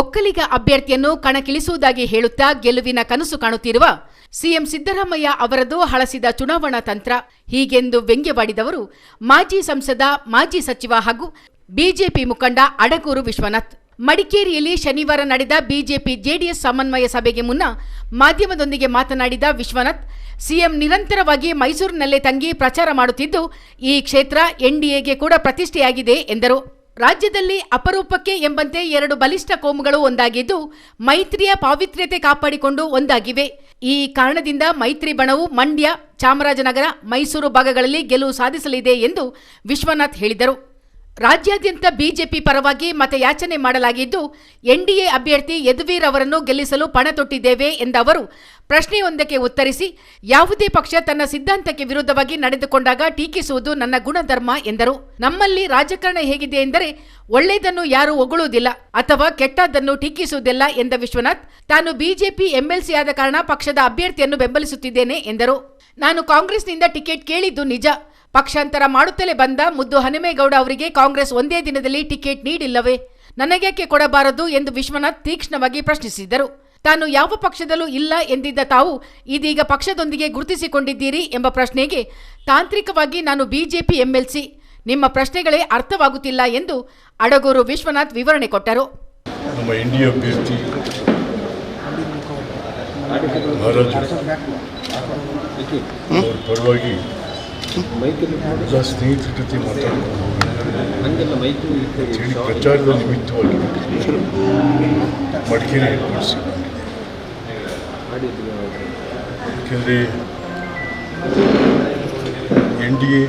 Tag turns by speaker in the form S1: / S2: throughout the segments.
S1: ಒಕ್ಕಲಿಗ ಅಭ್ಯರ್ಥಿಯನ್ನು ಕಣಕ್ಕಿಳಿಸುವುದಾಗಿ ಹೇಳುತ್ತಾ ಗೆಲುವಿನ ಕನಸು ಕಾಣುತ್ತಿರುವ ಸಿಎಂ ಸಿದ್ದರಾಮಯ್ಯ ಅವರದು ಹಳಸಿದ ಚುನಾವಣಾ ತಂತ್ರ. ಹೀಗೆಂದು ವ್ಯಂಗ್ಯವಾಡಿದವರು ಮಾಜಿ ಸಂಸದ, ಮಾಜಿ ಸಚಿವ ಹಾಗೂ ಬಿಜೆಪಿ ಮುಖಂಡ ಅಡಗೂರು ವಿಶ್ವನಾಥ್. ಮಡಿಕೇರಿಯಲ್ಲಿ ಶನಿವಾರ ನಡೆದ ಬಿಜೆಪಿ ಜೆಡಿಎಸ್ ಸಮನ್ವಯ ಸಭೆಗೆ ಮುನ್ನ ಮಾಧ್ಯಮದೊಂದಿಗೆ ಮಾತನಾಡಿದ ವಿಶ್ವನಾಥ್, ಸಿಎಂ ನಿರಂತರವಾಗಿ ಮೈಸೂರಿನಲ್ಲೇ ತಂಗಿ ಪ್ರಚಾರ ಮಾಡುತ್ತಿದ್ದು, ಈ ಕ್ಷೇತ್ರ ಎನ್ಡಿಎಗೆ ಕೂಡ ಪ್ರತಿಷ್ಠೆಯಾಗಿದೆ ಎಂದರು. ರಾಜ್ಯದಲ್ಲಿ ಅಪರೂಪಕ್ಕೆ ಎಂಬಂತೆ ಎರಡು ಬಲಿಷ್ಠ ಕೋಮುಗಳು ಒಂದಾಗಿದ್ದು, ಮೈತ್ರಿಯ ಪಾವಿತ್ರ್ಯತೆ ಕಾಪಾಡಿಕೊಂಡು ಒಂದಾಗಿವೆ. ಈ ಕಾರಣದಿಂದ ಮೈತ್ರಿ ಬಣವು ಮಂಡ್ಯ, ಚಾಮರಾಜನಗರ, ಮೈಸೂರು ಭಾಗಗಳಲ್ಲಿ ಗೆಲುವು ಸಾಧಿಸಲಿದೆ ಎಂದು ವಿಶ್ವನಾಥ್ ಹೇಳಿದರು. ರಾಜ್ಯಾದ್ಯಂತ ಬಿಜೆಪಿ ಪರವಾಗಿ ಮತಯಾಚನೆ ಮಾಡಲಾಗಿದ್ದು, ಎನ್ಡಿಎ ಅಭ್ಯರ್ಥಿ ಯದುವೀರ್ ಅವರನ್ನು ಗೆಲ್ಲಿಸಲು ಪಣ ತೊಟ್ಟಿದ್ದೇವೆ ಎಂದ ಅವರು ಪ್ರಶ್ನೆಯೊಂದಕ್ಕೆ ಉತ್ತರಿಸಿ, ಯಾವುದೇ ಪಕ್ಷ ತನ್ನ ಸಿದ್ಧಾಂತಕ್ಕೆ ವಿರುದ್ಧವಾಗಿ ನಡೆದುಕೊಂಡಾಗ ಟೀಕಿಸುವುದು ನನ್ನ ಗುಣಧರ್ಮ ಎಂದರು. ನಮ್ಮಲ್ಲಿ ರಾಜಕಾರಣ ಹೇಗಿದೆ ಎಂದರೆ, ಒಳ್ಳೆಯದನ್ನು ಯಾರೂ ಹೊಗಳುವುದಿಲ್ಲ ಅಥವಾ ಕೆಟ್ಟದ್ದನ್ನು ಟೀಕಿಸುವುದಿಲ್ಲ ಎಂದ ವಿಶ್ವನಾಥ್, ತಾನು ಬಿಜೆಪಿ ಎಂಎಲ್ಸಿ ಆದ ಕಾರಣ ಪಕ್ಷದ ಅಭ್ಯರ್ಥಿಯನ್ನು ಬೆಂಬಲಿಸುತ್ತಿದ್ದೇನೆ ಎಂದರು. ನಾನು ಕಾಂಗ್ರೆಸ್ನಿಂದ ಟಿಕೆಟ್ ಕೇಳಿದ್ದು ನಿಜ. ಪಕ್ಷಾಂತರ ಮಾಡುತ್ತಲೇ ಬಂದ ಮುದ್ದು ಹನುಮೇಗೌಡ ಅವರಿಗೆ ಕಾಂಗ್ರೆಸ್ ಒಂದೇ ದಿನದಲ್ಲಿ ಟಿಕೆಟ್ ನೀಡಿಲ್ಲವೇ? ನನಗ್ಯಾಕೆ ಕೊಡಬಾರದು ಎಂದು ವಿಶ್ವನಾಥ್ ತೀಕ್ಷ್ಣವಾಗಿ ಪ್ರಶ್ನಿಸಿದರು ತಾನು ಯಾವ ಪಕ್ಷದಲ್ಲೂ ಇಲ್ಲ ಎಂದಿದ್ದ ತಾವು ಇದೀಗ ಪಕ್ಷದೊಂದಿಗೆ ಗುರುತಿಸಿಕೊಂಡಿದ್ದೀರಿ ಎಂಬ ಪ್ರಶ್ನೆಗೆ ತಾಂತ್ರಿಕವಾಗಿ ನಾನು ಬಿಜೆಪಿ ಎಂಎಲ್ಸಿ. ನಿಮ್ಮ ಪ್ರಶ್ನೆಗಳೇ ಅರ್ಥವಾಗುತ್ತಿಲ್ಲ ಎಂದು ಅಡಗೂರು ವಿಶ್ವನಾಥ್ ವಿವರಣೆ ಕೊಟ್ಟರು.
S2: ನಮ್ಮ ಇಂಡಿಯಾ ಅಭ್ಯರ್ಥಿ ಮಹಾರಾಜ್ ಅವ್ರ ಪರವಾಗಿ ಎಲ್ಲ ಸ್ನೇಹಿತರ ಜೊತೆ ಮಾತಾಡ್ಕೊಂಡು
S3: ಹಂಗೆಲ್ಲ ಮೈಕು
S2: ಹೇಳಿ ಪ್ರಚಾರದ ನಿಮಿತ್ತವಾಗಿ ಮಡಿಕೇರಿ ಯಾಕೆಂದರೆ ಎನ್ ಡಿ ಎ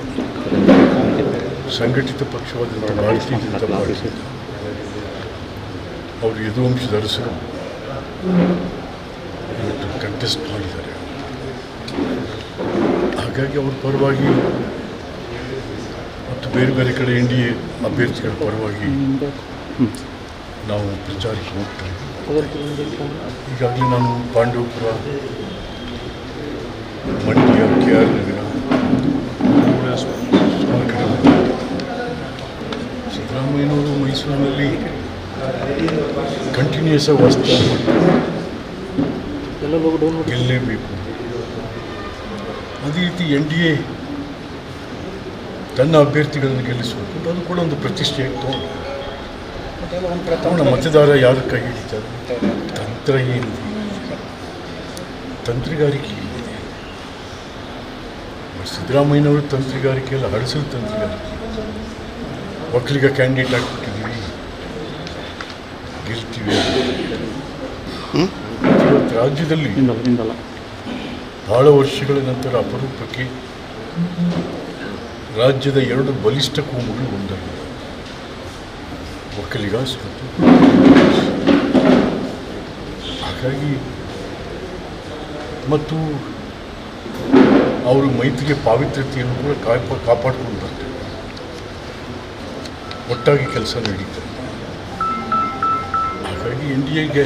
S2: ಸಂಘಟಿತ ಪಕ್ಷವಾದಂಥ ಭಾರತೀಯ ಜನತಾ ಪಾರ್ಟಿ ಅವರು ಯದುವಂಶ ಧರಿಸಲು ಕಂಟೆಸ್ಟ್ ಮಾಡಿದ್ದಾರೆ. ಹಾಗಾಗಿ ಅವ್ರ ಪರವಾಗಿ ಮತ್ತು ಬೇರೆ ಬೇರೆ ಕಡೆ ಎನ್ ಡಿ ಎ ಅಭ್ಯರ್ಥಿಗಳ ಪರವಾಗಿ ನಾವು ಪ್ರಚಾರಕ್ಕೆ ಹೋಗ್ತಾ ಈಗಾಗಲೇ ನಾನು ಪಾಂಡವಪುರ ಮಂಡ್ಯ ಕೆ ಆರ್ ನಗರ. ಸಿದ್ದರಾಮಯ್ಯನವರು ಮೈಸೂರಿನಲ್ಲಿ ಕಂಟಿನ್ಯೂಸ್ ಆಗಿ ಮಾಡ್ತಾರೆ ಗೆಲ್ಲಲೇಬೇಕು ಅದೇ ರೀತಿ ಎನ್ ಡಿ ಎ ತನ್ನ ಅಭ್ಯರ್ಥಿಗಳನ್ನು ಗೆಲ್ಲಿಸಬೇಕು ಅದು ಕೂಡ ಒಂದು ಪ್ರತಿಷ್ಠೆ ತಗೊಂಡು ಮತದಾರ ಯಾರ ಕೈ ಹಿಡಿತಾರೆ ತಂತ್ರ ಏನಿದೆ ತಂತ್ರಗಾರಿಕೆ ಏನಿದೆ? ಸಿದ್ದರಾಮಯ್ಯನವರು ತಂತ್ರಗಾರಿಕೆ ಎಲ್ಲ ಹಳಸಲು ತಂತ್ರಗಾರಿಕೆ. ಒಕ್ಕಲಿಗ ಕ್ಯಾಂಡಿಡೇಟ್ ಆಗಿಬಿಟ್ಟಿದ್ದೀವಿ. ಗೆಲ್ತೀವಿ ಇವತ್ತು ರಾಜ್ಯದಲ್ಲಿ ಬಹಳ ವರ್ಷಗಳ ನಂತರ ಅಪರೂಪಕ್ಕೆ ರಾಜ್ಯದ ಎರಡು ಬಲಿಷ್ಠ ಕೋಮುಗಳು ಒಂದಾಗಿವೆ. ಒಕ್ಕಲಿಗ ಮತ್ತು ಹಾಗಾಗಿ ಮತ್ತು ಅವರು ಮೈತ್ರಿಗೆ ಪಾವಿತ್ರ್ಯತೆಯನ್ನು ಕೂಡ ಕಾಪ ಕಾಪಾಡ್ಕೊಂಡು ಬರ್ತಾರೆ. ಒಟ್ಟಾಗಿ ಕೆಲಸ ನಡೀತಾರೆ ಹಾಗಾಗಿ ಎನ್ ಡಿ ಎಗೆ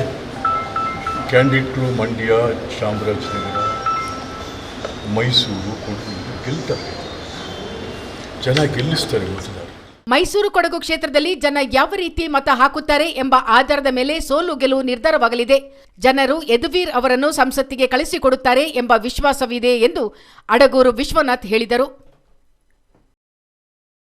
S2: ಕ್ಯಾಂಡಿಡೇಟ್ಗಳು ಮಂಡ್ಯ, ಚಾಮರಾಜನಗರ, ಮೈಸೂರು, ಕೊಡಗು ಗೆಲ್ತಾರೆ. ಜನ ಗೆಲ್ಲಿಸ್ತಾರೆ ಮತದಾರರು
S1: ಮೈಸೂರು ಕೊಡಗು ಕ್ಷೇತ್ರದಲ್ಲಿ ಜನ ಯಾವ ರೀತಿ ಮತ ಹಾಕುತ್ತಾರೆ ಎಂಬ ಆಧಾರದ ಮೇಲೆ ಸೋಲು ಗೆಲುವು ನಿರ್ಧಾರವಾಗಲಿದೆ. ಜನರು ಯದುವೀರ್ ಅವರನ್ನು ಸಂಸತ್ತಿಗೆ ಕಳಿಸಿಕೊಡುತ್ತಾರೆ ಎಂಬ ವಿಶ್ವಾಸವಿದೆ ಎಂದು ಅಡಗೂರು ವಿಶ್ವನಾಥ್ ಹೇಳಿದರು.